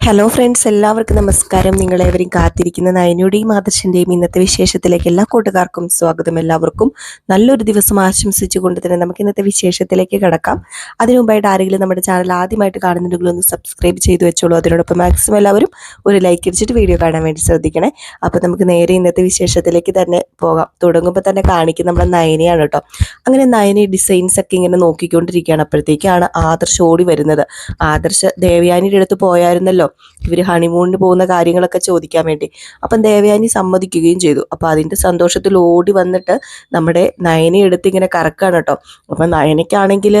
Hello friends എല്ലാവർക്കും നമസ്കാരം. നിങ്ങളേവരും കാത്തിരിക്കുന്ന നയനയുടെയും ആദർശന്റെയും ഇന്നത്തെ വിശേഷത്തിലേക്ക് എല്ലാ കൂട്ടുകാർക്കും സ്വാഗതം. എല്ലാവർക്കും നല്ലൊരു ദിവസം ആശംസിച്ചുകൊണ്ട് തന്നെ നമുക്ക് ഇന്നത്തെ വിശേഷത്തിലേക്ക് കിടക്കാം. അതിനു മുമ്പായിട്ട് ആരെങ്കിലും നമ്മുടെ ചാനൽ ആദ്യമായിട്ട് കാണുന്നുണ്ടെങ്കിൽ ഒന്ന് സബ്സ്ക്രൈബ് ചെയ്ത് വെച്ചോളൂ. അതിനോടൊപ്പം മാക്സിമം എല്ലാവരും ഒരു ലൈക്ക് അടിച്ചിട്ട് വീഡിയോ കാണാൻ വേണ്ടി ശ്രദ്ധിക്കണേ. അപ്പോൾ നമുക്ക് നേരെ ഇന്നത്തെ വിശേഷത്തിലേക്ക് തന്നെ പോകാം. തുടങ്ങുമ്പോൾ തന്നെ കാണിക്കുന്ന നമ്മുടെ നയനയാണ് കേട്ടോ. അങ്ങനെ നയന ഡിസൈൻസ് ഒക്കെ ഇങ്ങനെ നോക്കിക്കൊണ്ടിരിക്കുകയാണ്. അപ്പോഴത്തേക്കാണ് ആദർശ് ഓടി വരുന്നത്. ആദർശ് ദേവയാനിയുടെ അടുത്ത് പോയായിരുന്നല്ലോ. ഇവർ ഹണിമൂണിന് പോകുന്ന കാര്യങ്ങളൊക്കെ ചോദിക്കാൻ വേണ്ടി. അപ്പം ദേവയാനി സമ്മതിക്കുകയും ചെയ്തു. അപ്പം അതിന്റെ സന്തോഷത്തിൽ ഓടി വന്നിട്ട് നമ്മുടെ നയനെ എടുത്ത് ഇങ്ങനെ കറക്കാണ് കേട്ടോ. അപ്പം നയനയ്ക്കാണെങ്കിൽ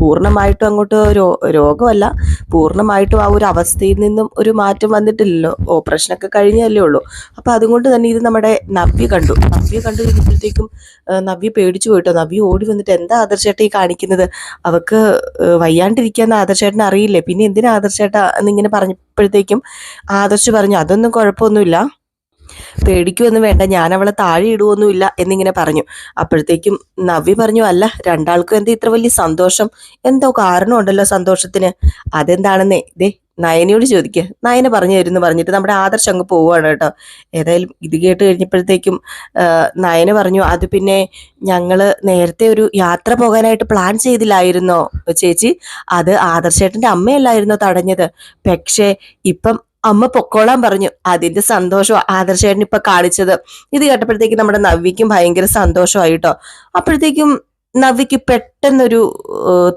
പൂർണമായിട്ടും അങ്ങോട്ട് രോഗമല്ല. പൂർണമായിട്ടും ആ ഒരു അവസ്ഥയിൽ നിന്നും ഒരു മാറ്റം വന്നിട്ടില്ലല്ലോ. ഓപ്പറേഷനൊക്കെ കഴിഞ്ഞല്ലേ ഉള്ളൂ. അപ്പം അതുകൊണ്ട് തന്നെ ഇത് നമ്മുടെ നവ്യ കണ്ടു. നവ്യ കണ്ടു കഴിഞ്ഞപ്പോഴത്തേക്കും നവ്യ പേടിച്ചു പോയിട്ടോ. നവ്യ ഓടി വന്നിട്ട് എന്താ ആദർശേട്ട ഈ കാണിക്കുന്നത്? അവക്ക് വയ്യാണ്ടിരിക്കാന്ന് ആദർശേട്ടന് അറിയില്ലേ? പിന്നെ എന്തിനാ ആദർശേട്ട എന്നിങ്ങനെ പറഞ്ഞപ്പോഴത്തേക്കും ആദർശ് പറഞ്ഞു അതൊന്നും കുഴപ്പമൊന്നുമില്ല. പേടിക്കുമൊന്നും വേണ്ട. ഞാൻ അവളെ താഴെ ഇടുവൊന്നുമില്ല എന്നിങ്ങനെ പറഞ്ഞു. അപ്പോഴത്തേക്കും നവ്യ പറഞ്ഞു അല്ല രണ്ടാൾക്കും എന്താ ഇത്ര വലിയ സന്തോഷം? എന്തോ കാരണമുണ്ടല്ലോ സന്തോഷത്തിന്. അതെന്താണെന്നേ? ദേ നയനയോട് ചോദിക്കുക നയന പറഞ്ഞു തരുമെന്ന് പറഞ്ഞിട്ട് നമ്മുടെ ആദർശ് അങ്ങ് പോവുകയാണ് കേട്ടോ. ഏതായാലും ഇത് കേട്ട് കഴിഞ്ഞപ്പോഴത്തേക്കും നയന പറഞ്ഞു അത് പിന്നെ ഞങ്ങൾ നേരത്തെ ഒരു യാത്ര പോകാനായിട്ട് പ്ലാൻ ചെയ്തില്ലായിരുന്നോ? ചേച്ചി അത് ആദർശേട്ടന്റെ അമ്മയല്ലായിരുന്നോ തടഞ്ഞത്? പക്ഷേ ഇപ്പം അമ്മ പൊക്കോളാൻ പറഞ്ഞു. അതിന്റെ സന്തോഷം ആദർശേട്ടൻ ഇപ്പൊ കാണിച്ചത്. ഇത് കേട്ടപ്പോഴത്തേക്കും നമ്മുടെ നവ്യക്കും ഭയങ്കര സന്തോഷമായി കേട്ടോ. അപ്പോഴത്തേക്കും നവ്യക്ക് പെട്ടെന്നൊരു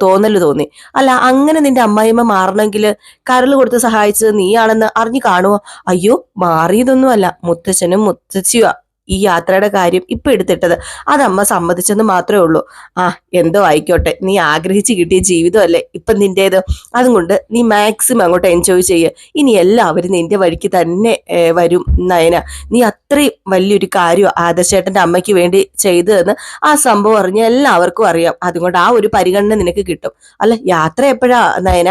തോന്നൽ തോന്നി. അല്ല അങ്ങനെ നിന്റെ അമ്മായിമ്മ മാറണമെങ്കിൽ കരൾ കൊടുത്ത് സഹായിച്ചത് നീയാണെന്ന് അറിഞ്ഞു കാണുമോ അയ്യോ മാറിയതൊന്നുമല്ല. മുത്തച്ഛനും മുത്തച്ഛിയുമാ ഈ യാത്രയുടെ കാര്യം ഇപ്പൊ എടുത്തിട്ടത്. അതമ്മ സമ്മതിച്ചെന്ന് മാത്രമേ ഉള്ളൂ. ആ എന്തോ ആയിക്കോട്ടെ. നീ ആഗ്രഹിച്ച് കിട്ടിയ ജീവിതമല്ലേ ഇപ്പൊ നിന്റേത്. അതും കൊണ്ട് നീ മാക്സിമം അങ്ങോട്ട് എൻജോയ് ചെയ്യുക ഇനി എല്ലാവരും നിന്റെ വഴിക്ക് തന്നെ വരും നയന. നീ അത്രയും വലിയൊരു കാര്യം ആദർശേട്ടന്റെ അമ്മയ്ക്ക് വേണ്ടി ചെയ്തതെന്ന് ആ സംഭവം അറിഞ്ഞ എല്ലാവർക്കും അറിയാം. അതുകൊണ്ട് ആ ഒരു പരിഗണന നിനക്ക് കിട്ടും. അല്ല യാത്ര എപ്പോഴാ നയന?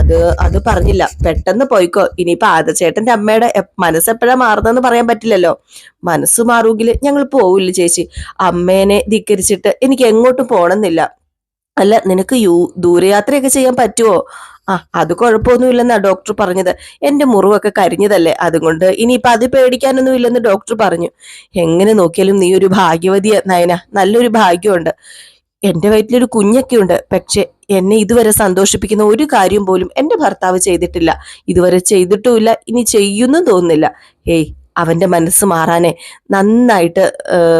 അത് അത് പറഞ്ഞില്ല. പെട്ടെന്ന് പോയിക്കോ. ഇനിയിപ്പോ ആദർശേട്ടന്റെ അമ്മയുടെ മനസ്സെപ്പോഴാ മാറുന്നതെന്ന് പറയാൻ പറ്റില്ലല്ലോ. മനസ്സ് മാറുമെങ്കിൽ ഞങ്ങൾ പോവില്ല ചേച്ചി. അമ്മേനെ ധിക്കരിച്ചിട്ട് എനിക്ക് എങ്ങോട്ടും പോണമെന്നില്ല അല്ല നിനക്ക് യൂ ദൂരയാത്രയൊക്കെ ചെയ്യാൻ പറ്റുമോ ആ അത് കുഴപ്പമൊന്നുമില്ലെന്നാ ഡോക്ടർ പറഞ്ഞത്. എന്റെ മുറിവൊക്കെ കരിഞ്ഞതല്ലേ അതുകൊണ്ട് ഇനിയിപ്പൊ അത് പേടിക്കാനൊന്നും ഇല്ലെന്ന് ഡോക്ടർ പറഞ്ഞു. എങ്ങനെ നോക്കിയാലും നീ ഒരു ഭാഗ്യവതിയ നയന. നല്ലൊരു ഭാഗ്യമുണ്ട്. എന്റെ വയറ്റിലൊരു കുഞ്ഞൊക്കെ ഉണ്ട് പക്ഷെ എന്നെ ഇതുവരെ സന്തോഷിപ്പിക്കുന്ന ഒരു കാര്യം പോലും എന്റെ ഭർത്താവ് ചെയ്തിട്ടില്ല. ഇതുവരെ ചെയ്തിട്ടുമില്ല ഇനി ചെയ്യുന്നു തോന്നുന്നില്ല. ഏയ് അവന്റെ മനസ്സ് മാറാനെ നന്നായിട്ട്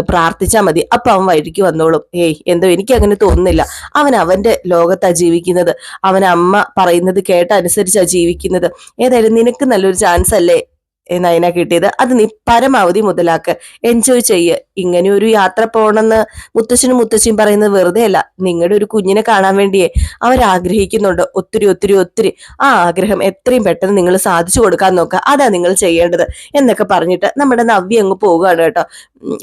പ്രാർത്ഥിച്ചാൽ മതി. അപ്പൊ അവൻ വഴിക്ക് വന്നോളും. ഏയ് എന്തോ എനിക്ക് അങ്ങനെ തോന്നുന്നില്ല. അവൻ അവന്റെ ലോകത്താ ജീവിക്കുന്നത്. അവൻ അമ്മ പറയുന്നത് കേട്ടനുസരിച്ചാ ജീവിക്കുന്നത്. ഏതായാലും നിനക്ക് നല്ലൊരു ചാൻസ് അല്ലേ? നയന കിട്ടിയത്? അത് നീ പരമാവധി മുതലാക്ക്. എൻജോയ് ചെയ്യ്. ഇങ്ങനെ ഒരു യാത്ര പോകണമെന്ന് മുത്തശ്ശനും മുത്തശ്ശിയും പറയുന്നത് വെറുതെ അല്ല. നിങ്ങളുടെ ഒരു കുഞ്ഞിനെ കാണാൻ വേണ്ടിയേ അവരാഗ്രഹിക്കുന്നുണ്ട് ഒത്തിരി ഒത്തിരി ഒത്തിരി. ആ ആഗ്രഹം എത്രയും പെട്ടെന്ന് നിങ്ങൾ സാധിച്ചു കൊടുക്കാൻ നോക്കുക അതാ നിങ്ങൾ ചെയ്യേണ്ടത് എന്നൊക്കെ പറഞ്ഞിട്ട് നമ്മുടെ നവ്യ അങ്ങ് പോവുകയാണ് കേട്ടോ.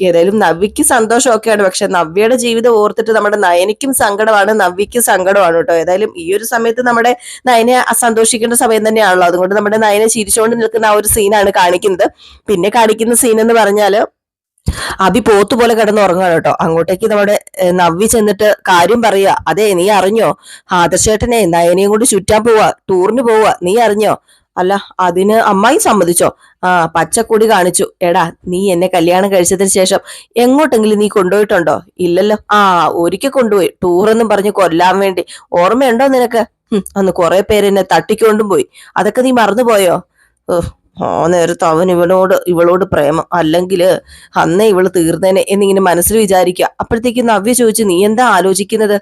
ഏതായാലും നവ്യക്ക് സന്തോഷമൊക്കെയാണ്. പക്ഷെ നവ്യയുടെ ജീവിതം ഓർത്തിട്ട് നമ്മുടെ നയനയ്ക്കും സങ്കടമാണ് നവ്യയ്ക്കും സങ്കടമാണ് കേട്ടോ. ഏതായാലും ഈ ഒരു സമയത്ത് നമ്മുടെ നയനെ സന്തോഷിക്കേണ്ട സമയം തന്നെയാണല്ലോ. അതുകൊണ്ട് നമ്മുടെ നയനെ ചിരിച്ചുകൊണ്ട് നിൽക്കുന്ന ആ ഒരു സീനാണ് കാണിക്കുന്നത്. പിന്നെ കാണിക്കുന്ന സീൻ എന്ന് പറഞ്ഞാൽ അഭി പോത്ത് പോലെ കിടന്ന് ഉറങ്ങാണ് കേട്ടോ. അങ്ങോട്ടേക്ക് നമ്മുടെ നവ്വി ചെന്നിട്ട് കാര്യം പറയുക അതെ നീ അറിഞ്ഞോ? ആദർശേട്ടനെ നയനെയും കൊണ്ട് ചുറ്റാൻ പോവാ ടൂറിന് പോവാ നീ അറിഞ്ഞോ? അല്ല അതിന് അമ്മായി സമ്മതിച്ചോ? ആ പച്ചക്കൊടി കാണിച്ചു. എടാ നീ എന്നെ കല്യാണം കഴിച്ചതിന് ശേഷം എങ്ങോട്ടെങ്കിലും നീ കൊണ്ടുപോയിട്ടുണ്ടോ? ഇല്ലല്ലോ. ആ ഒരിക്കൽ കൊണ്ടുപോയി. ടൂറെന്നും പറഞ്ഞ് കൊല്ലാൻ വേണ്ടി. ഓർമ്മയുണ്ടോ നിനക്ക്? അന്ന് കുറെ പേര് എന്നെ തട്ടിക്കൊണ്ടും പോയി. അതൊക്കെ നീ മറന്നുപോയോ? ആ നേരത്ത് അവൻ ഇവനോട് ഇവളോട് പ്രേമം. അല്ലെങ്കിൽ അന്നേ ഇവൾ തീർന്നേനെ എന്നിങ്ങനെ മനസ്സിൽ വിചാരിക്കുക. അപ്പോഴത്തേക്ക് നവ്യ ചോദിച്ചു നീ എന്താ ആലോചിക്കുന്നത്?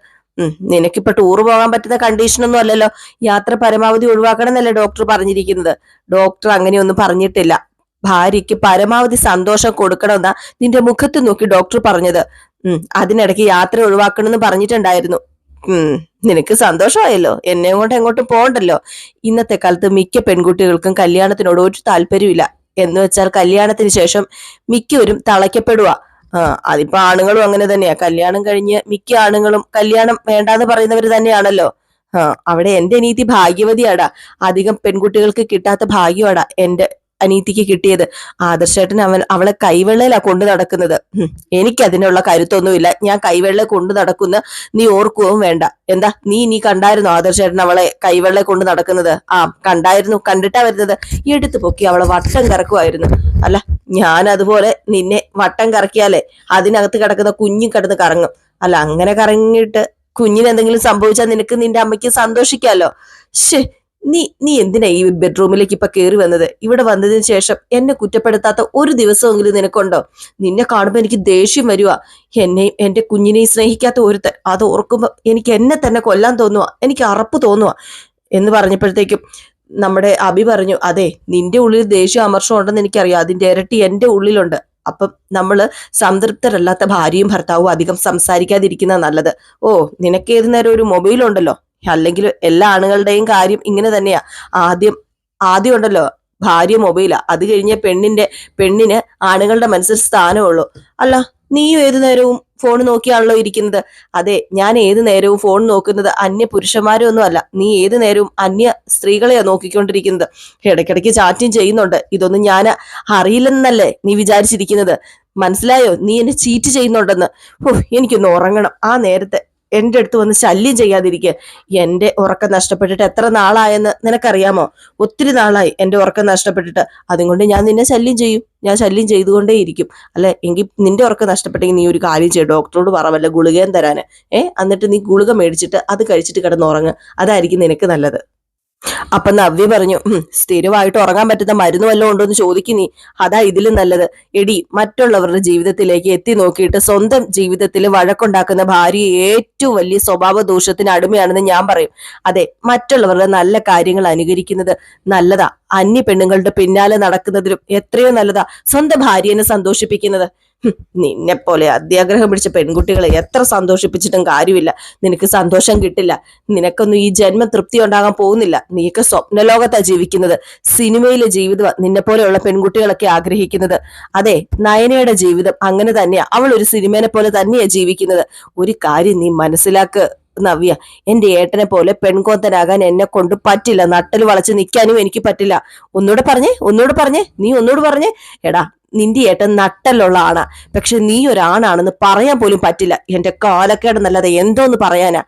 നിനക്കിപ്പോ ടൂർ പോകാൻ പറ്റുന്ന കണ്ടീഷനൊന്നും അല്ലല്ലോ. യാത്ര പരമാവധി ഒഴിവാക്കണം എന്നല്ലേ ഡോക്ടർ പറഞ്ഞിരിക്കുന്നത്. ഡോക്ടർ അങ്ങനെയൊന്നും പറഞ്ഞിട്ടില്ല. ഭാര്യയ്ക്ക് പരമാവധി സന്തോഷം കൊടുക്കണമെന്നാ നിന്റെ മുഖത്ത് നോക്കി ഡോക്ടർ പറഞ്ഞത്. ഉം അതിനിടയ്ക്ക് യാത്ര ഒഴിവാക്കണമെന്ന് പറഞ്ഞിട്ടുണ്ടായിരുന്നു. നിനക്ക് സന്തോഷമായല്ലോ. എന്നെ അങ്ങോട്ടും എങ്ങോട്ടും പോകണ്ടല്ലോ. ഇന്നത്തെ കാലത്ത് മിക്ക പെൺകുട്ടികൾക്കും കല്യാണത്തിനോട് ഒരു താല്പര്യമില്ല എന്ന് വെച്ചാൽ കല്യാണത്തിന് ശേഷം മിക്കവരും തളയ്ക്കപ്പെടുക ആ അതിപ്പോ ആണുങ്ങളും അങ്ങനെ തന്നെയാ. കല്യാണം കഴിഞ്ഞ് മിക്ക ആണുങ്ങളും കല്യാണം വേണ്ടാന്ന് പറയുന്നവർ തന്നെയാണല്ലോ. ആ അവിടെ എന്റെ നീതി ഭാഗ്യവതിയാടാ. അധികം പെൺകുട്ടികൾക്ക് കിട്ടാത്ത ഭാഗ്യമാടാ എന്റെ അനീതിക്ക് കിട്ടിയത്. ആദർശേട്ടൻ അവൻ അവളെ കൈവെള്ളയിലാ കൊണ്ടു നടക്കുന്നത്. എനിക്ക് അതിനുള്ള കരുത്തൊന്നുമില്ല. ഞാൻ കൈവെള്ള കൊണ്ടു നടക്കുന്ന നീ ഓർക്കുകയും വേണ്ട. എന്താ നീ നീ കണ്ടായിരുന്നു ആദർശേട്ടൻ അവളെ കൈവെള്ള കൊണ്ട് നടക്കുന്നത്? ആ കണ്ടായിരുന്നു കണ്ടിട്ടാ വരുന്നത്. എടുത്തു പൊക്കി അവളെ വട്ടം കറക്കുമായിരുന്നു. അല്ല ഞാൻ അതുപോലെ നിന്നെ വട്ടം കറക്കിയാലേ അതിനകത്ത് കിടക്കുന്ന കുഞ്ഞു കിടന്ന് കറങ്ങും. അല്ല അങ്ങനെ കറങ്ങിയിട്ട് കുഞ്ഞിന് എന്തെങ്കിലും സംഭവിച്ചാൽ നിനക്ക് നിന്റെ അമ്മയ്ക്ക് സന്തോഷിക്കാലോ? ശേ നീ നീ എന്തിനാ ഈ ബെഡ്റൂമിലേക്ക് ഇപ്പൊ കയറി വന്നത്? ഇവിടെ വന്നതിന് ശേഷം എന്നെ കുറ്റപ്പെടുത്താത്ത ഒരു ദിവസമെങ്കിലും നിനക്കുണ്ടോ? നിന്നെ കാണുമ്പോ എനിക്ക് ദേഷ്യം വരുക എന്നെയും എന്റെ കുഞ്ഞിനെയും സ്നേഹിക്കാത്ത ഒരുത്തൻ അത് ഓർക്കുമ്പോ എനിക്ക് എന്നെ തന്നെ കൊല്ലാൻ തോന്നുക എനിക്ക് അറപ്പ് തോന്നുക എന്ന് പറഞ്ഞപ്പോഴത്തേക്കും നമ്മുടെ അഭി പറഞ്ഞു അതെ നിന്റെ ഉള്ളിൽ ദേഷ്യം അമർഷം ഉണ്ടെന്ന് എനിക്കറിയാം. അതിന്റെ ഇരട്ടി എന്റെ ഉള്ളിലുണ്ട്. അപ്പം നമ്മൾ സംതൃപ്തരല്ലാത്ത ഭാര്യയും ഭർത്താവും അധികം സംസാരിക്കാതിരിക്കുന്ന നല്ലത്. ഓ നിനക്ക് ഏത് നേരം ഒരു മൊബൈൽ ഉണ്ടല്ലോ അല്ലെങ്കിൽ എല്ലാ ആണുങ്ങളുടെയും കാര്യം ഇങ്ങനെ തന്നെയാ. ആദ്യം ആദ്യം ഉണ്ടല്ലോ ഭാര്യ മൊബൈലാ അത് കഴിഞ്ഞ പെണ്ണിന്റെ പെണ്ണിന് ആണുങ്ങളുടെ മനസ്സിൽ സ്ഥാനമുള്ളൂ. അല്ല നീയും ഏതു നേരവും ഫോൺ നോക്കിയാണല്ലോ ഇരിക്കുന്നത്? അതെ ഞാൻ ഏതു നേരവും ഫോൺ നോക്കുന്നത് അന്യ പുരുഷന്മാരൊന്നും അല്ല. നീ ഏതു നേരവും അന്യ സ്ത്രീകളെയാ നോക്കിക്കൊണ്ടിരിക്കുന്നത്? ഇടയ്ക്കിടയ്ക്ക് ചാറ്റും ചെയ്യുന്നുണ്ട്. ഇതൊന്നും ഞാൻ അറിയില്ലെന്നല്ലേ നീ വിചാരിച്ചിരിക്കുന്നത്? മനസ്സിലായോ? നീ എന്നെ ചീറ്റ് ചെയ്യുന്നുണ്ടെന്ന്. ഓ എനിക്കൊന്ന് ഉറങ്ങണം. ആ നേരത്തെ എന്റെ അടുത്ത് വന്ന് ശല്യം ചെയ്യാതിരിക്കുക എന്റെ ഉറക്കം നഷ്ടപ്പെട്ടിട്ട് എത്ര നാളായെന്ന് നിനക്കറിയാമോ? ഒത്തിരി നാളായി എന്റെ ഉറക്കം നഷ്ടപ്പെട്ടിട്ട്. അതുകൊണ്ട് ഞാൻ നിന്നെ ശല്യം ചെയ്യും. ഞാൻ ശല്യം ചെയ്തുകൊണ്ടേയിരിക്കും. അല്ലെ? എങ്കിൽ നിന്റെ ഉറക്കം നഷ്ടപ്പെട്ടെങ്കിൽ നീ ഒരു കാര്യം ചെയ്യും. ഡോക്ടറോട് പറ വല്ല ഗുളികയും തരാന്. ഏ? എന്നിട്ട് നീ ഗുളിക മേടിച്ചിട്ട് അത് കഴിച്ചിട്ട് കിടന്നുറങ്ങ്. അതായിരിക്കും നിനക്ക് നല്ലത്. അപ്പൊ നവ്യ പറഞ്ഞു "ഉം, സ്ഥിരമായിട്ട് ഉറങ്ങാൻ പറ്റുന്ന മരുന്ന് വല്ലതും ഉണ്ടോ എന്ന് ചോദിക്കും നീ. അതാ ഇതിലും നല്ലത്. എടി മറ്റുള്ളവരുടെ ജീവിതത്തിലേക്ക് എത്തി നോക്കിയിട്ട് സ്വന്തം ജീവിതത്തിൽ വഴക്കുണ്ടാക്കുന്ന ഭാര്യ ഏറ്റവും വലിയ സ്വഭാവ ദോഷത്തിന് അടിമയാണെന്ന് ഞാൻ പറയും. അതെ മറ്റുള്ളവരുടെ നല്ല കാര്യങ്ങൾ അനുകരിക്കുന്നത് നല്ലതാ. അന്യ പെണ്ണുങ്ങളുടെ പിന്നാലെ നടക്കുന്നതിലും എത്രയോ നല്ലതാ. സ്വന്തം ഭാര്യനെ സന്തോഷിപ്പിക്കുന്നത്. ഹും, നിന്നെ പോലെ അത്യാഗ്രഹം പിടിച്ച പെൺകുട്ടികളെ എത്ര സന്തോഷിപ്പിച്ചിട്ടും കാര്യമില്ല. നിനക്ക് സന്തോഷം കിട്ടില്ല. നിനക്കൊന്നും ഈ ജന്മ തൃപ്തി ഉണ്ടാകാൻ പോകുന്നില്ല. നീയൊക്കെ സ്വപ്നലോകത്താ ജീവിക്കുന്നത്. സിനിമയിലെ ജീവിതം നിന്നെ പോലെയുള്ള പെൺകുട്ടികളൊക്കെ ആഗ്രഹിക്കുന്നത്. അതെ നയനയുടെ ജീവിതം അങ്ങനെ തന്നെയാ. അവൾ ഒരു സിനിമേനെ പോലെ തന്നെയാ ജീവിക്കുന്നത്. ഒരു കാര്യം നീ മനസ്സിലാക്ക് നവ്യ. എന്റെ ഏട്ടനെ പോലെ പെൺകോന്തനാകാൻ എന്നെ കൊണ്ട് പറ്റില്ല. നട്ടൽ വളച്ച് നിൽക്കാനും എനിക്ക് പറ്റില്ല. ഒന്നുകൂടെ പറഞ്ഞേ ഒന്നുകൂടെ പറഞ്ഞേ നീ ഒന്നുകൂടെ പറഞ്ഞേ. എടാ നിന്റെ ഏട്ടൻ നട്ടലുള്ള ആണാ. പക്ഷെ നീ ഒരാണാണെന്ന് പറയാൻ പോലും പറ്റില്ല. എന്റെ കാലക്കേടെന്നല്ലാതെ എന്തോന്ന് പറയാനാ.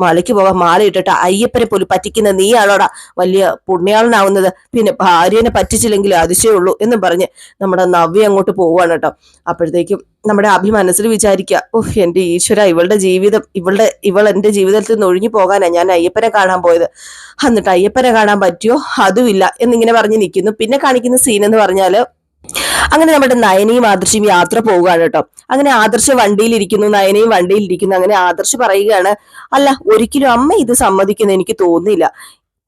മലയ്ക്ക് പോകാൻ മാല ഇട്ടിട്ട് അയ്യപ്പനെ പോലും പറ്റിക്കുന്ന നീയാണോടാ. വലിയ പുണ്യാളനാവുന്നത്. പിന്നെ ഭാര്യനെ പറ്റിച്ചില്ലെങ്കിൽ അതിശയുള്ളൂ എന്ന് പറഞ്ഞ് നമ്മുടെ നവ്യ അങ്ങോട്ട് പോവാണ് കേട്ടോ. അപ്പോഴത്തേക്കും നമ്മുടെ അഭി മനസ്സിൽ വിചാരിക്കുക ഓഹ് എന്റെ ഈശ്വര ഇവളുടെ ജീവിതം ഇവളുടെ ഇവൾ എന്റെ ജീവിതത്തിൽ നിന്ന് ഒഴിഞ്ഞു പോകാനാ ഞാൻ അയ്യപ്പനെ കാണാൻ പോയത്. എന്നിട്ട് അയ്യപ്പനെ കാണാൻ പറ്റിയോ? അതുമില്ല. എന്നിങ്ങനെ പറഞ്ഞ് നിൽക്കുന്നു പിന്നെ കാണിക്കുന്ന സീൻ എന്ന് പറഞ്ഞാൽ അങ്ങനെ നമ്മുടെ നയനയും ആദർശയും യാത്ര പോവുകയാണ് കേട്ടോ. അങ്ങനെ ആദർശ വണ്ടിയിലിരിക്കുന്നു നയനയും വണ്ടിയിലിരിക്കുന്നു അങ്ങനെ ആദർശ പറയുകയാണ് അല്ല ഒരിക്കലും അമ്മ ഇത് സമ്മതിക്കുന്ന എനിക്ക് തോന്നുന്നില്ല.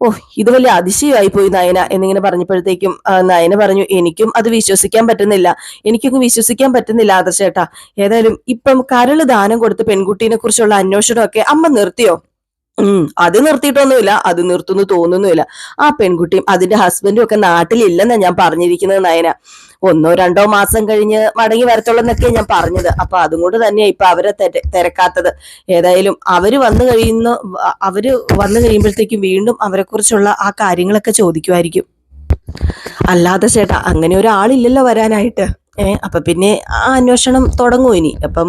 ഓ ഇത് വലിയ അതിശയമായി പോയി നയന എന്നിങ്ങനെ പറഞ്ഞപ്പോഴത്തേക്കും നയന പറഞ്ഞു എനിക്കും അത് വിശ്വസിക്കാൻ പറ്റുന്നില്ല. എനിക്കൊന്നും വിശ്വസിക്കാൻ പറ്റുന്നില്ല ആദർശേട്ടാ ഏതായാലും ഇപ്പം കരൾ ദാനം കൊടുത്ത പെൺകുട്ടീനെ കുറിച്ചുള്ള അന്വേഷണമൊക്കെ അമ്മ നിർത്തിയോ? അത് നിർത്തിയിട്ടൊന്നുമില്ല. അത് നിർത്തുന്നു തോന്നുന്നുമില്ല. ആ പെൺകുട്ടിയും അതിന്റെ ഹസ്ബൻഡും ഒക്കെ നാട്ടിലില്ലെന്നാ ഞാൻ പറഞ്ഞിരിക്കുന്നത് നയന. ഒന്നോ രണ്ടോ മാസം കഴിഞ്ഞ് മടങ്ങി വരത്തുള്ളന്നൊക്കെയാണ് ഞാൻ പറഞ്ഞത്. അപ്പൊ അതും കൊണ്ട് തന്നെയാണ് ഇപ്പൊ അവരെ തെര- തിരക്കാത്തത്. ഏതായാലും അവർ വന്നു കഴിയുന്ന അവർ വന്നു കഴിയുമ്പോഴത്തേക്കും വീണ്ടും അവരെ കുറിച്ചുള്ള ആ കാര്യങ്ങളൊക്കെ ചോദിക്കുമായിരിക്കും. അല്ലാതെ ചേട്ടാ അങ്ങനെ ഒരാളില്ലല്ലോ വരാനായിട്ട്. അപ്പൊ പിന്നെ ആ അന്വേഷണം തുടങ്ങും ഇനി. അപ്പം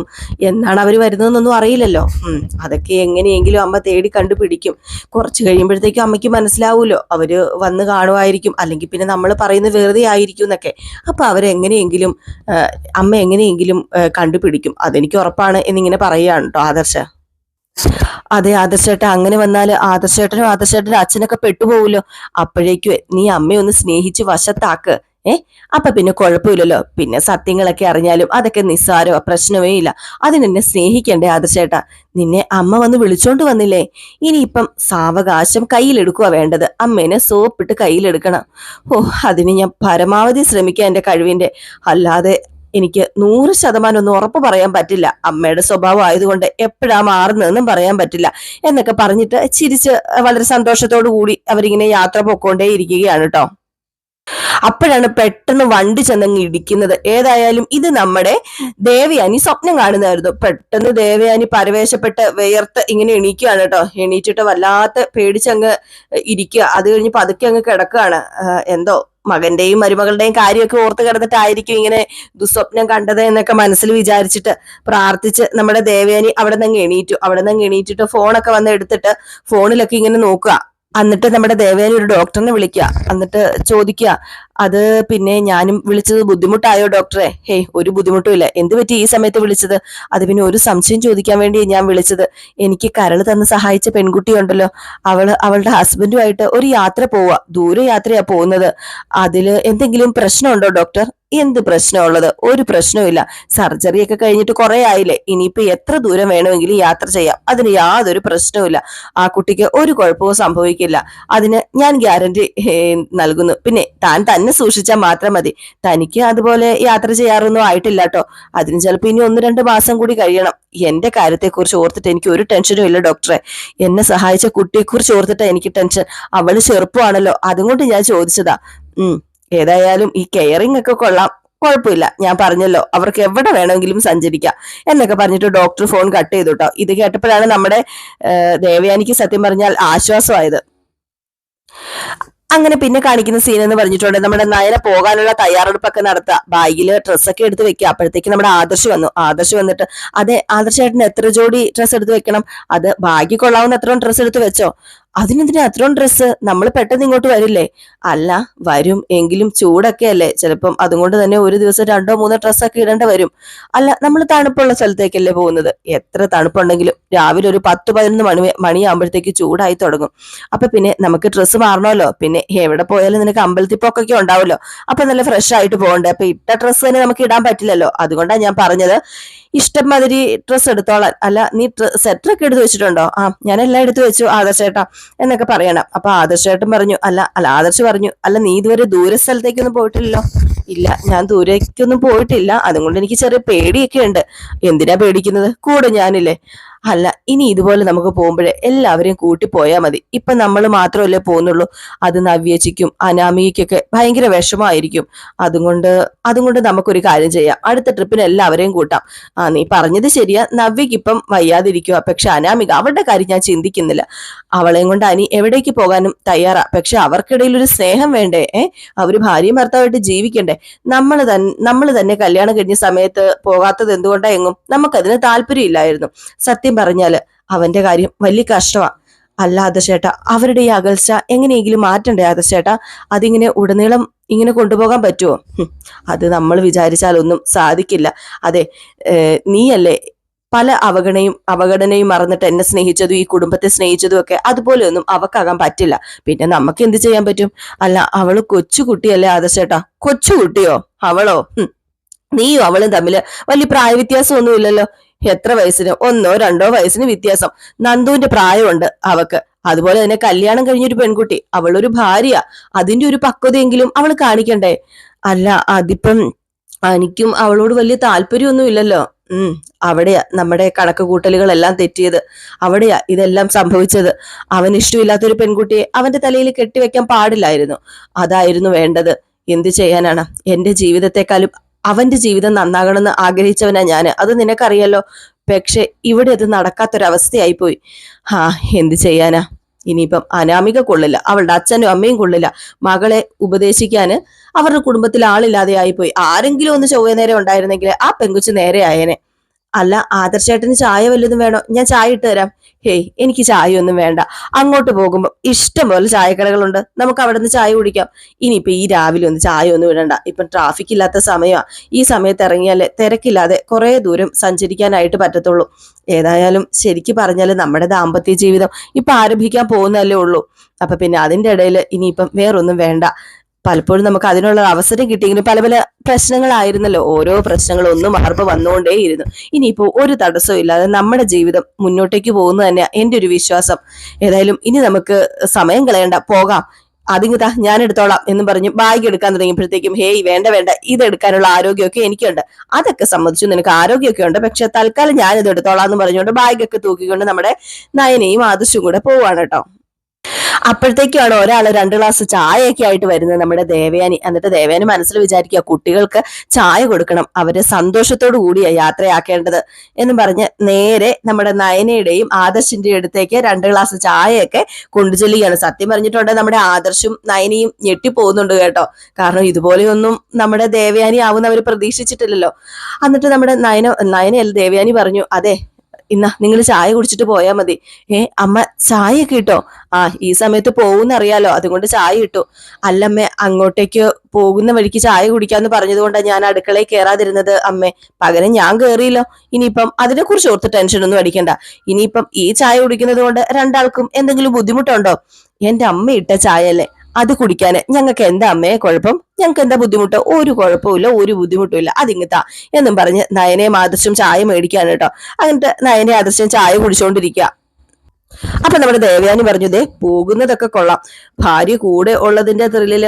എന്നാണ് അവർ വരുന്നതെന്നൊന്നും അറിയില്ലല്ലോ. അതൊക്കെ എങ്ങനെയെങ്കിലും അമ്മ തേടി കണ്ടുപിടിക്കും. കുറച്ച് കഴിയുമ്പോഴത്തേക്കും അമ്മയ്ക്ക് മനസ്സിലാവൂലോ. അവർ വന്ന് കാണുമായിരിക്കും. അല്ലെങ്കിൽ പിന്നെ നമ്മൾ പറയുന്ന വെറുതെ ആയിരിക്കും എന്നൊക്കെ. അപ്പൊ അവരെങ്ങനെയെങ്കിലും അമ്മ എങ്ങനെയെങ്കിലും കണ്ടുപിടിക്കും. അതെനിക്ക് ഉറപ്പാണ് എന്നിങ്ങനെ പറയുകയാണ് കേട്ടോ ആദർശ. അതെ ആദർശേട്ട അങ്ങനെ വന്നാൽ ആദർശേട്ടനും ആദർശേട്ടനും അച്ഛനൊക്കെ പെട്ടുപോകുമല്ലോ അപ്പോഴേക്കും നീ അമ്മയൊന്ന് സ്നേഹിച്ച് വശത്താക്ക്. ഏ? അപ്പൊ പിന്നെ കുഴപ്പമില്ലല്ലോ. പിന്നെ സത്യങ്ങളൊക്കെ അറിഞ്ഞാലും അതൊക്കെ നിസ്സാരോ പ്രശ്നമേ ഇല്ല. അതിനെന്നെ സ്നേഹിക്കണ്ടേ ആദർശേട്ട. നിന്നെ അമ്മ വന്ന് വിളിച്ചോണ്ട് വന്നില്ലേ. ഇനിയിപ്പം സാവകാശം കയ്യിലെടുക്കുക വേണ്ടത്. അമ്മേനെ സോപ്പിട്ട് കയ്യിലെടുക്കണം. ഓ അതിന് ഞാൻ പരമാവധി ശ്രമിക്കാം എന്റെ കഴിവിന്റെ അല്ലാതെ എനിക്ക് നൂറ് ശതമാനം ഒന്നും ഉറപ്പ് പറയാൻ പറ്റില്ല. അമ്മയുടെ സ്വഭാവം ആയതുകൊണ്ട് എപ്പോഴാ മാറുന്നതെന്നും പറയാൻ പറ്റില്ല. എന്നൊക്കെ പറഞ്ഞിട്ട് ചിരിച്ച് വളരെ സന്തോഷത്തോടു കൂടി അവരിങ്ങനെ യാത്ര പൊക്കോണ്ടേ ഇരിക്കുകയാണ് കേട്ടോ. അപ്പോഴാണ് പെട്ടെന്ന് വണ്ടി ചെന്നങ്ങ് ഇടിക്കുന്നത്. ഏതായാലും ഇത് നമ്മുടെ ദേവയാനി സ്വപ്നം കാണുന്നതായിരുന്നു. പെട്ടെന്ന് ദേവയാനി പരവേശപ്പെട്ട് വിയർത്ത് ഇങ്ങനെ എണീക്കുകയാണ് കേട്ടോ. എണീറ്റിട്ട് വല്ലാത്ത പേടിച്ചങ്ങ് ഇരിക്കുക. അത് കഴിഞ്ഞ് പതുക്കെ അങ്ങ് കിടക്കുകയാണ്. എന്തോ മകന്റെയും മരുമകളുടെയും കാര്യമൊക്കെ ഓർത്ത് കിടന്നിട്ടായിരിക്കും ഇങ്ങനെ ദുസ്വപ്നം കണ്ടത് എന്നൊക്കെ മനസ്സിൽ വിചാരിച്ചിട്ട് പ്രാർത്ഥിച്ച് നമ്മുടെ ദേവയാനി അവിടെ നിന്ന് എണീറ്റു. അവിടെ നിന്ന് എണീറ്റിട്ട് ഫോണൊക്കെ വന്ന് എടുത്തിട്ട് ഫോണിലൊക്കെ ഇങ്ങനെ നോക്കുക. എന്നിട്ട് നമ്മുടെ ദേവേനെ ഒരു ഡോക്ടറിനെ വിളിക്കുക. എന്നിട്ട് ചോദിക്കുക അത് പിന്നെ ഞാനും വിളിച്ചത് ബുദ്ധിമുട്ടായോ ഡോക്ടറെ? ഹേയ് ഒരു ബുദ്ധിമുട്ടും ഇല്ല. എന്ത് പറ്റി ഈ സമയത്ത് വിളിച്ചത്? അത് പിന്നെ ഒരു സംശയം ചോദിക്കാൻ വേണ്ടി ഞാൻ വിളിച്ചത്. എനിക്ക് കരൾ തന്ന് സഹായിച്ച പെൺകുട്ടിയുണ്ടല്ലോ. അവൾ അവളുടെ ഹസ്ബൻഡുമായിട്ട് ഒരു യാത്ര പോവുക. ദൂരെ യാത്രയാ പോകുന്നത്. അതിൽ എന്തെങ്കിലും പ്രശ്നമുണ്ടോ ഡോക്ടർ? എന്ത് പ്രശ്നമുള്ളത്? ഒരു പ്രശ്നവുമില്ല. സർജറി ഒക്കെ കഴിഞ്ഞിട്ട് കുറെ ആയില്ലേ? ഇനിയിപ്പോ എത്ര ദൂരം വേണമെങ്കിലും യാത്ര ചെയ്യാം. അതിന് യാതൊരു പ്രശ്നവുമില്ല. ആ കുട്ടിക്ക് ഒരു കുഴപ്പവും സംഭവിക്കില്ല. അതിന് ഞാൻ ഗ്യാരണ്ടി നൽകുന്നു. പിന്നെ താൻ തന്നെ സൂക്ഷിച്ചാൽ മാത്രം മതി. തനിക്ക് അതുപോലെ യാത്ര ചെയ്യാറൊന്നും ആയിട്ടില്ല കേട്ടോ അതിന് ചിലപ്പോൾ ഇനി ഒന്ന് രണ്ട് മാസം കൂടി കഴിയണം. എന്റെ കാര്യത്തെക്കുറിച്ച് ഓർത്തിട്ട് എനിക്ക് ഒരു ടെൻഷനും ഇല്ല ഡോക്ടറെ. എന്നെ സഹായിച്ച കുട്ടിയെക്കുറിച്ച് ഓർത്തിട്ട് എനിക്ക് ടെൻഷൻ. അവൾ ചെറുപ്പമാണല്ലോ. അതുകൊണ്ട് ഞാൻ ചോദിച്ചതാ. ഉം. ഏതായാലും ഈ കെയറിംഗ് ഒക്കെ കൊള്ളാം. കുഴപ്പമില്ല. ഞാൻ പറഞ്ഞല്ലോ അവർക്ക് എവിടെ വേണമെങ്കിലും സഞ്ചരിക്കാം. എന്നൊക്കെ പറഞ്ഞിട്ട് ഡോക്ടർ ഫോൺ കട്ട് ചെയ്തു കേട്ടോ ഇത് കേട്ടപ്പോഴാണ് നമ്മുടെ ദേവയാനിക്ക് സത്യം പറഞ്ഞാൽ ആശ്വാസമായത്. അങ്ങനെ പിന്നെ കാണിക്കുന്ന സീൻ എന്ന് പറഞ്ഞിട്ടുണ്ട്. നമ്മുടെ നയന പോകാനുള്ള തയ്യാറെടുപ്പൊക്കെ നടത്തുക ബാഗിൽ ഡ്രസ്സൊക്കെ എടുത്ത് വെക്കുക. അപ്പോഴത്തേക്ക് നമ്മുടെ ആദർശ് വന്നു. ആദർശ് വന്നിട്ട് അതെ ആദർശ് ചേട്ടൻ എത്ര ജോഡി ഡ്രസ്സ് എടുത്ത് വെക്കണം? അത് ബാഗിൽ കൊള്ളാവുന്ന എത്ര ഡ്രസ്സ് എടുത്ത് വെച്ചോ. അതിനെന്തിനാ അത്രയും ഡ്രസ്സ് നമ്മൾ പെട്ടെന്ന് ഇങ്ങോട്ട് വരില്ലേ? അല്ല വരും. എങ്കിലും ചൂടൊക്കെ അല്ലേ ചിലപ്പം അതുകൊണ്ട് തന്നെ ഒരു ദിവസം രണ്ടോ മൂന്നോ ഡ്രസ്സൊക്കെ ഇടേണ്ട വരും. അല്ല നമ്മൾ തണുപ്പുള്ള സ്ഥലത്തേക്കല്ലേ പോകുന്നത്? എത്ര തണുപ്പുണ്ടെങ്കിലും രാവിലെ ഒരു പത്ത് പതിനൊന്ന് മണി മണിയാകുമ്പോഴത്തേക്ക് ചൂടായി തുടങ്ങും. അപ്പൊ പിന്നെ നമുക്ക് ഡ്രസ്സ് മാറണമല്ലോ. പിന്നെ എവിടെ പോയാലും നിനക്ക് അമ്പലത്തിൽ പോക്കൊക്കെ ഉണ്ടാവുമല്ലോ. അപ്പൊ നല്ല ഫ്രഷ് ആയിട്ട് പോകണ്ടേ. അപ്പൊ ഇട്ട ഡ്രസ്സ് തന്നെ നമുക്ക് ഇടാൻ പറ്റില്ലല്ലോ. അതുകൊണ്ടാണ് ഞാൻ പറഞ്ഞത്. ഇഷ്ടം മാതിരി ഡ്രസ്സ് എടുത്തോളാൻ. അല്ല നീ സെറ്ററൊക്കെ എടുത്ത് വെച്ചിട്ടുണ്ടോ? ആ ഞാൻ എല്ലാം എടുത്തു വെച്ചു ആദർശേട്ടാ എന്നൊക്കെ പറയണം. അപ്പൊ ആദർശേട്ടൻ പറഞ്ഞു അല്ല അല്ല ആദർശ് പറഞ്ഞു അല്ല നീ ഇതുവരെ ദൂര സ്ഥലത്തേക്കൊന്നും പോയിട്ടില്ലല്ലോ? ഇല്ല ഞാൻ ദൂരേക്കൊന്നും പോയിട്ടില്ല. അതുകൊണ്ട് എനിക്ക് ചെറിയ പേടിയൊക്കെ ഉണ്ട് എന്തിനാ പേടിക്കുന്നത്? കൂടെ ഞാനില്ലേ. അല്ല ഇനി ഇതുപോലെ നമുക്ക് പോകുമ്പോഴേ എല്ലാവരെയും കൂട്ടി പോയാൽ മതി. ഇപ്പൊ നമ്മൾ മാത്രമല്ലേ പോകുന്നുള്ളൂ. അത് നവ്യച്ചിക്കും അനാമികയ്ക്കൊക്കെ ഭയങ്കര വിഷമമായിരിക്കും. അതുകൊണ്ട് അതുകൊണ്ട് നമുക്കൊരു കാര്യം ചെയ്യാം. അടുത്ത ട്രിപ്പിന് എല്ലാവരെയും കൂട്ടാം. ആ നീ പറഞ്ഞത് ശരിയാ. നവ്യക്ക് ഇപ്പം വയ്യാതിരിക്കുക പക്ഷെ അനാമിക അവളുടെ കാര്യം ഞാൻ ചിന്തിക്കുന്നില്ല. അവളെയും കൊണ്ട് അനി എവിടേക്ക് പോകാനും തയ്യാറാ. പക്ഷെ അവർക്കിടയിൽ ഒരു സ്നേഹം വേണ്ടേ? ഏ? അവർ ഭാര്യയും ഭർത്താവായിട്ട് ജീവിക്കണ്ടേ? നമ്മൾ തന്നെ നമ്മൾ തന്നെ കല്യാണം കഴിഞ്ഞ സമയത്ത് പോകാത്തത് എന്തുകൊണ്ടാ എങ്ങും? നമുക്കതിന് താല്പര്യം ഇല്ലായിരുന്നു സത്യം സത്യം പറഞ്ഞാൽ അവന്റെ കാര്യം വലിയ കഷ്ടമാ അല്ലാതെ ആദർശേട്ട അവരുടെ ഈ അകൽച്ച എങ്ങനെയെങ്കിലും മാറ്റണ്ടേ ആദർശേട്ട അതിങ്ങനെ ഉടനീളം ഇങ്ങനെ കൊണ്ടുപോകാൻ പറ്റുമോ അത് നമ്മൾ വിചാരിച്ചാലൊന്നും സാധിക്കില്ല. അതെ നീയല്ലേ പല അവഗണയും അവഗണനയും മറന്നിട്ട് എന്നെ സ്നേഹിച്ചതും ഈ കുടുംബത്തെ സ്നേഹിച്ചതും ഒക്കെ അതുപോലെയൊന്നും അവക്കാകാൻ പറ്റില്ല. പിന്നെ നമുക്ക് എന്ത് ചെയ്യാൻ പറ്റും? അല്ല അവൾ കൊച്ചുകുട്ടിയല്ലേ ആദർശേട്ടാ കൊച്ചുകുട്ടിയോ അവളോ? നീയും അവളും തമ്മിൽ വലിയ പ്രായ വ്യത്യാസം ഒന്നും ഇല്ലല്ലോ എത്ര വയസ്സിന്? ഒന്നോ രണ്ടോ വയസ്സിന് വ്യത്യാസം. നന്ദുവിന്റെ പ്രായമുണ്ട് അവക്ക്. അതുപോലെ തന്നെ കല്യാണം കഴിഞ്ഞൊരു പെൺകുട്ടി. അവളൊരു ഭാര്യ. അതിന്റെ ഒരു പക്വതയെങ്കിലും അവൾ കാണിക്കണ്ടേ? അല്ല അതിപ്പം എനിക്കും അവളോട് വലിയ താല്പര്യമൊന്നും ഇല്ലല്ലോ ഉം അവിടെയാ നമ്മുടെ കണക്ക് കൂട്ടലുകളെല്ലാം തെറ്റിയത്. അവിടെയാ ഇതെല്ലാം സംഭവിച്ചത്. അവൻ ഇഷ്ടമില്ലാത്തൊരു പെൺകുട്ടിയെ അവന്റെ തലയിൽ കെട്ടിവെക്കാൻ പാടില്ലായിരുന്നു. അതായിരുന്നു വേണ്ടത്. എന്ത് ചെയ്യാനാണ്? എന്റെ ജീവിതത്തെക്കാളും അവന്റെ ജീവിതം നന്നാകണമെന്ന് ആഗ്രഹിച്ചവനാ ഞാൻ. അത് നിനക്കറിയാലോ? പക്ഷെ ഇവിടെ അത് നടക്കാത്തൊരവസ്ഥയായി പോയി ആ എന്ത് ചെയ്യാനാ? ഇനിയിപ്പം അനാമിക കൊള്ളില്ല. അവളുടെ അച്ഛനും അമ്മയും കൊള്ളില്ല. മകളെ ഉപദേശിക്കാന് അവരുടെ കുടുംബത്തിൽ ആളില്ലാതെ ആയിപ്പോയി ആരെങ്കിലും ഒന്ന് ചൊവ്വ നേരെ ഉണ്ടായിരുന്നെങ്കിൽ ആ പെങ്കുച്ച് നേരെ ആയേനെ. അല്ല ആദർശേട്ടന് ചായ വല്ലതും വേണോ? ഞാൻ ചായ ഇട്ട് തരാം. ഹേയ് എനിക്ക് ചായ ഒന്നും വേണ്ട. അങ്ങോട്ട് പോകുമ്പോൾ ഇഷ്ടംപോലെ ചായക്കടകളുണ്ട്. നമുക്ക് അവിടെ നിന്ന് ചായ കുടിക്കാം. ഇനിയിപ്പോ ഈ രാവിലെ ഒന്ന് ചായ ഒന്നും ഇടണ്ട. ഇപ്പം ട്രാഫിക് ഇല്ലാത്ത സമയമാണ് ഈ സമയത്ത് ഇറങ്ങിയാലേ തിരക്കില്ലാതെ കുറേ ദൂരം സഞ്ചരിക്കാനായിട്ട് പറ്റത്തുള്ളൂ. ഏതായാലും ശരിക്ക് പറഞ്ഞാൽ നമ്മുടെ ദാമ്പത്യ ജീവിതം ഇപ്പൊ ആരംഭിക്കാൻ പോകുന്നതല്ലേ ഉള്ളൂ. അപ്പൊ പിന്നെ അതിന്റെ ഇടയിൽ ഇനിയിപ്പം വേറൊന്നും വേണ്ട. പലപ്പോഴും നമുക്ക് അതിനുള്ള അവസരം കിട്ടിയെങ്കിലും പല പല പ്രശ്നങ്ങളായിരുന്നല്ലോ. ഓരോ പ്രശ്നങ്ങളും ഒന്നും മാർപ്പ് വന്നുകൊണ്ടേയിരുന്നു. ഇനിയിപ്പോ ഒരു തടസ്സവും ഇല്ലാതെ നമ്മുടെ ജീവിതം മുന്നോട്ടേക്ക് പോകുന്നു തന്നെ എന്റെ ഒരു വിശ്വാസം. ഏതായാലും ഇനി നമുക്ക് സമയം കളയണ്ട. പോകാം. അതിങ്ങതാ ഞാൻ എടുത്തോളാം എന്ന് പറഞ്ഞ് ബാഗ് എടുക്കാൻ തുടങ്ങിയപ്പോഴത്തേക്കും ഹേയ് വേണ്ട വേണ്ട. ഇത് എടുക്കാനുള്ള ആരോഗ്യമൊക്കെ എനിക്കുണ്ട്. അതൊക്കെ സംബന്ധിച്ചു നിനക്ക് ആരോഗ്യമൊക്കെ ഉണ്ട്. പക്ഷെ തൽക്കാലം ഞാനിത് എടുത്തോളാം എന്ന് പറഞ്ഞുകൊണ്ട് ബാഗൊക്കെ തൂക്കിക്കൊണ്ട് നമ്മുടെ നയനയും ആദർശവും കൂടെ പോവാണ് കേട്ടോ. അപ്പോഴത്തേക്കാണ് ഒരാൾ രണ്ട് ഗ്ലാസ് ചായയൊക്കെ ആയിട്ട് വരുന്നത് നമ്മുടെ ദേവയാനി. എന്നിട്ട് ദേവയാനി മനസ്സിൽ വിചാരിക്കുക കുട്ടികൾക്ക് ചായ കൊടുക്കണം അവരെ സന്തോഷത്തോടു കൂടിയാണ് യാത്രയാക്കേണ്ടത് എന്ന് പറഞ്ഞ് നേരെ നമ്മുടെ നയനയുടെയും ആദർശിന്റെ അടുത്തേക്ക് രണ്ട് ഗ്ലാസ് ചായയൊക്കെ കൊണ്ടുചെല്ലുകയാണ്. സത്യം പറഞ്ഞിട്ടുണ്ട് നമ്മുടെ ആദർശും നയനയും ഞെട്ടിപ്പോകുന്നുണ്ട് കേട്ടോ. കാരണം ഇതുപോലെയൊന്നും നമ്മുടെ ദേവയാനി ആവുന്ന അവർ പ്രതീക്ഷിച്ചിട്ടില്ലല്ലോ. എന്നിട്ട് നമ്മുടെ നയന നയനയല്ല ദേവയാനി പറഞ്ഞു അതെ ഇന്ന നിങ്ങൾ ചായ കുടിച്ചിട്ട് പോയാൽ മതി. ഏ അമ്മ ചായ ഒക്കെ ഇട്ടോ? ആ ഈ സമയത്ത് പോകുന്ന അറിയാലോ അതുകൊണ്ട് ചായ ഇട്ടു. അല്ലമ്മേ അങ്ങോട്ടേക്ക് പോകുന്ന വഴിക്ക് ചായ കുടിക്കാന്ന് പറഞ്ഞതുകൊണ്ടാണ് ഞാൻ അടുക്കളയിൽ കയറാതിരുന്നത് അമ്മേ. പകരം ഞാൻ കയറിയല്ലോ ഇനിയിപ്പം അതിനെക്കുറിച്ച് ഓർത്ത് ടെൻഷനൊന്നും അടിക്കണ്ട. ഇനിയിപ്പം ഈ ചായ കുടിക്കുന്നത് കൊണ്ട് രണ്ടാൾക്കും എന്തെങ്കിലും ബുദ്ധിമുട്ടുണ്ടോ? എന്റെ അമ്മ ഇട്ട ചായ അല്ലേ അത് കുടിക്കാൻ ഞങ്ങൾക്ക് എന്താ അമ്മയെ കുഴപ്പം? ഞങ്ങൾക്ക് എന്താ ബുദ്ധിമുട്ട്? ഒരു കുഴപ്പമില്ല ഒരു ബുദ്ധിമുട്ടുമില്ല. അതിങ്ങത്താ എന്നും പറഞ്ഞ് നയനയും ആദർശം ചായ മേടിക്കാൻ കേട്ടോ. അങ്ങനത്തെ നയനെ ആദർശം ചായ കുടിച്ചോണ്ടിരിക്കുക അപ്പൊ നമ്മുടെ ദേവയാനി പറഞ്ഞു ദേ പോകുന്നതൊക്കെ കൊള്ളാം. ഭാര്യ കൂടെ ഉള്ളതിന്റെ ത്രില്ലിൽ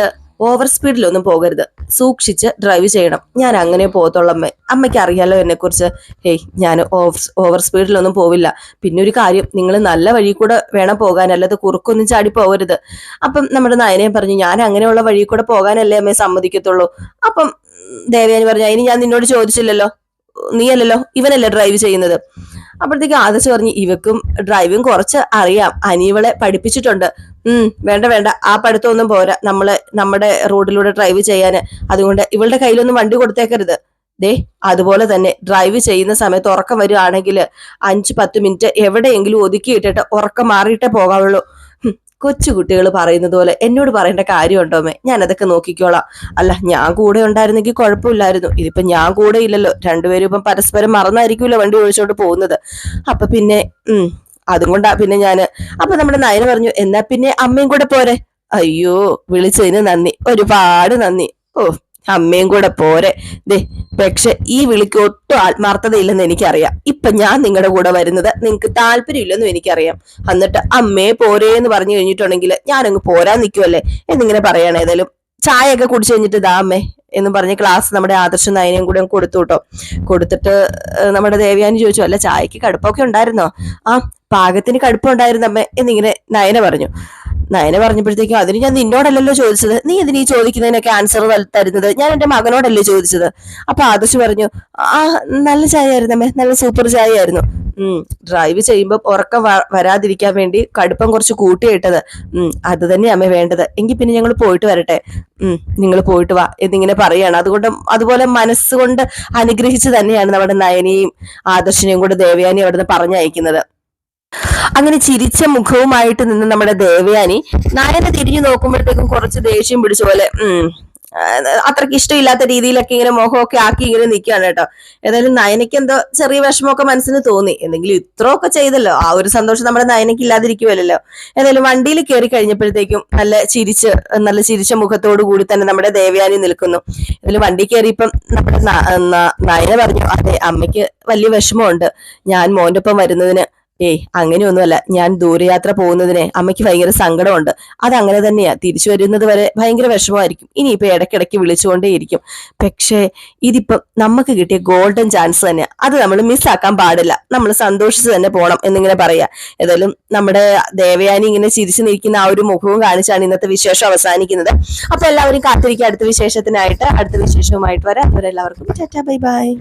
ഓവർ സ്പീഡിലൊന്നും പോകരുത്. സൂക്ഷിച്ച് ഡ്രൈവ് ചെയ്യണം. ഞാൻ അങ്ങനെ പോകത്തുള്ള അമ്മ. അമ്മയ്ക്ക് അറിയാലോ എന്നെ കുറിച്ച് ഹേയ് ഞാൻ ഓവർ ഓവർ സ്പീഡിലൊന്നും പോവില്ല. പിന്നെ ഒരു കാര്യം നിങ്ങൾ നല്ല വഴി കൂടെ വേണം പോകാൻ അല്ലാതെ കുറുക്കൊന്നും ചാടി പോകരുത്. അപ്പം നമ്മുടെ നയനയും പറഞ്ഞു ഞാൻ അങ്ങനെയുള്ള വഴി കൂടെ പോകാനല്ലേ അമ്മയെ സമ്മതിക്കത്തുള്ളൂ? അപ്പം ദേവയാനി പറഞ്ഞു അതിന് ഞാൻ നിന്നോട് ചോദിച്ചില്ലല്ലോ. നീയല്ലല്ലോ. ഇവനല്ലേ ഡ്രൈവ് ചെയ്യുന്നത്. അപ്പോഴത്തേക്ക് ആദർശ് പറഞ്ഞു ഇവക്കും ഡ്രൈവിംഗ് കുറച്ച് അറിയാം. അനിയവളെ പഠിപ്പിച്ചിട്ടുണ്ട്. ഉം വേണ്ട വേണ്ട. ആ പഠിത്തമൊന്നും പോരാ. നമ്മൾ നമ്മുടെ റോഡിലൂടെ ഡ്രൈവ് ചെയ്യാന്. അതുകൊണ്ട് ഇവളുടെ കയ്യിലൊന്നും വണ്ടി കൊടുത്തേക്കരുത്. ദേ അതുപോലെ തന്നെ ഡ്രൈവ് ചെയ്യുന്ന സമയത്ത് ഉറക്കം വരികയാണെങ്കിൽ അഞ്ച് പത്ത് മിനിറ്റ് എവിടെയെങ്കിലും ഒതുക്കിയിട്ടിട്ട് ഉറക്കം മാറിയിട്ടേ പോകാവുള്ളൂ. കൊച്ചുകുട്ടികൾ പറയുന്നത് പോലെ എന്നോട് പറയേണ്ട കാര്യമുണ്ടോ മേ ഞാൻ അതൊക്കെ നോക്കിക്കോളാം. അല്ല ഞാൻ കൂടെ ഉണ്ടായിരുന്നെങ്കിൽ കുഴപ്പമില്ലായിരുന്നു. ഇതിപ്പോ ഞാൻ കൂടെ ഇല്ലല്ലോ. രണ്ടുപേരും ഇപ്പം പരസ്പരം മറന്നായിരിക്കുമല്ലോ വണ്ടി ഒഴിച്ചോണ്ട് പോകുന്നത്. അപ്പൊ പിന്നെ ഉം അതും കൊണ്ടാ പിന്നെ ഞാൻ. അപ്പൊ നമ്മുടെ നയന പറഞ്ഞു എന്നാ പിന്നെ അമ്മയും കൂടെ പോരെ. അയ്യോ വിളിച്ചതിന് നന്ദി. ഒരുപാട് നന്ദി. ഓ അമ്മയും കൂടെ പോരെ. ദേ പക്ഷെ ഈ വിളിക്ക് ഒട്ടും ആത്മാർത്ഥതയില്ലെന്ന് എനിക്കറിയാം. ഇപ്പൊ ഞാൻ നിങ്ങളുടെ കൂടെ വരുന്നത് നിങ്ങൾക്ക് താല്പര്യമില്ലെന്നും എനിക്കറിയാം. എന്നിട്ട് അമ്മയെ പോരെ എന്ന് പറഞ്ഞു കഴിഞ്ഞിട്ടുണ്ടെങ്കിൽ ഞാനങ്ങ് പോരാൻ നിൽക്കുമല്ലേ എന്നിങ്ങനെ പറയണ. ഏതായാലും ചായയൊക്കെ കുടിച്ചു കഴിഞ്ഞിട്ട് ദാ അമ്മേ എന്ന് പറഞ്ഞ് ക്ലാസ് നമ്മുടെ ആദർശ നയനയും കൂടെ കൊടുത്തു കേട്ടോ. കൊടുത്തിട്ട് നമ്മുടെ ദേവയാനി ചോദിച്ചു അല്ല ചായക്ക് കടുപ്പൊക്കെ ഉണ്ടായിരുന്നോ? ആ പാകത്തിന് കടുപ്പുണ്ടായിരുന്നു അമ്മ എന്നിങ്ങനെ നയന പറഞ്ഞു. നയന പറഞ്ഞപ്പോഴത്തേക്കും അതിന് ഞാൻ നിന്നോടല്ലല്ലോ ചോദിച്ചത്. നീ എന്തിനീ ചോദിക്കുന്നതിനൊക്കെ ആൻസർ തരുന്നത്? ഞാൻ എന്റെ മകനോടല്ലേ ചോദിച്ചത്. അപ്പൊ ആദർശ് പറഞ്ഞു ആ നല്ല ചായ ആയിരുന്നു അമ്മേ നല്ല സൂപ്പർ ചായ ആയിരുന്നു ഡ്രൈവ് ചെയ്യുമ്പോൾ ഉറക്കം വരാതിരിക്കാൻ വേണ്ടി കടുപ്പം കുറച്ച് കൂട്ടിയിട്ടത്. അത് തന്നെയാ അമ്മ വേണ്ടത്. എങ്കിൽ പിന്നെ ഞങ്ങൾ പോയിട്ട് വരട്ടെ. നിങ്ങൾ പോയിട്ട് വാ എന്നിങ്ങനെ പറയാണ്. അതുകൊണ്ട് അതുപോലെ മനസ്സുകൊണ്ട് അനുഗ്രഹിച്ച് തന്നെയാണ് നമ്മുടെ നയനെയും ആദർശനെയും കൂടെ ദേവയാനി അവിടുന്ന് പറഞ്ഞയക്കുന്നത്. അങ്ങനെ ചിരിച്ച മുഖവുമായിട്ട് നിന്ന് നമ്മുടെ ദേവയാനി നായനെ തിരിഞ്ഞു നോക്കുമ്പോഴത്തേക്കും കുറച്ച് ദേഷ്യം പിടിച്ച പോലെ അത്രയ്ക്ക് ഇഷ്ടമില്ലാത്ത രീതിയിലൊക്കെ ഇങ്ങനെ മുഖമൊക്കെ ആക്കി ഇങ്ങനെ നിൽക്കുകയാണ് കേട്ടോ. ഏതായാലും നയനയ്ക്ക് എന്തോ ചെറിയ വിഷമമൊക്കെ മനസ്സിന് തോന്നി. എന്തെങ്കിലും ഇത്രയൊക്കെ ചെയ്തല്ലോ. ആ ഒരു സന്തോഷം നമ്മുടെ നയനയ്ക്ക് ഇല്ലാതിരിക്കുമല്ലോ ഏതായാലും വണ്ടിയിൽ കയറി കഴിഞ്ഞപ്പോഴത്തേക്കും നല്ല ചിരിച്ച് നല്ല ചിരിച്ച മുഖത്തോടു കൂടി തന്നെ നമ്മുടെ ദേവയാനി നിൽക്കുന്നു. ഏതായാലും വണ്ടി കയറിയപ്പം നമ്മുടെ നയന പറഞ്ഞു അതെ അമ്മയ്ക്ക് വലിയ വിഷമമുണ്ട്. ഞാൻ മോന്റെ ഒപ്പം വരുന്നതിന് ഏയ് അങ്ങനെയൊന്നുമല്ല. ഞാൻ ദൂരയാത്ര പോകുന്നതിനെ അമ്മയ്ക്ക് ഭയങ്കര സങ്കടമുണ്ട്. അത് അങ്ങനെ തന്നെയാ. തിരിച്ചു വരുന്നത് വരെ ഭയങ്കര വിഷമമായിരിക്കും. ഇനിയിപ്പോ ഇടയ്ക്കിടയ്ക്ക് വിളിച്ചുകൊണ്ടേയിരിക്കും. പക്ഷേ ഇതിപ്പം നമുക്ക് കിട്ടിയ ഗോൾഡൻ ചാൻസ് തന്നെയാ. അത് നമ്മൾ മിസ്സാക്കാൻ പാടില്ല. നമ്മൾ സന്തോഷിച്ച് തന്നെ പോകണം എന്നിങ്ങനെ പറയാ. ഏതായാലും നമ്മുടെ ദേവയാനി ഇങ്ങനെ ചിരിച്ചു നിൽക്കുന്ന ആ ഒരു മുഖവും കാണിച്ചാണ് ഇന്നത്തെ വിശേഷം അവസാനിക്കുന്നത്. അപ്പൊ എല്ലാവരും കാത്തിരിക്കുക. അടുത്ത വിശേഷത്തിനായിട്ട് അടുത്ത വിശേഷവുമായിട്ട് വരാം. അവരെല്ലാവർക്കും ടാറ്റാ ബൈ ബൈ.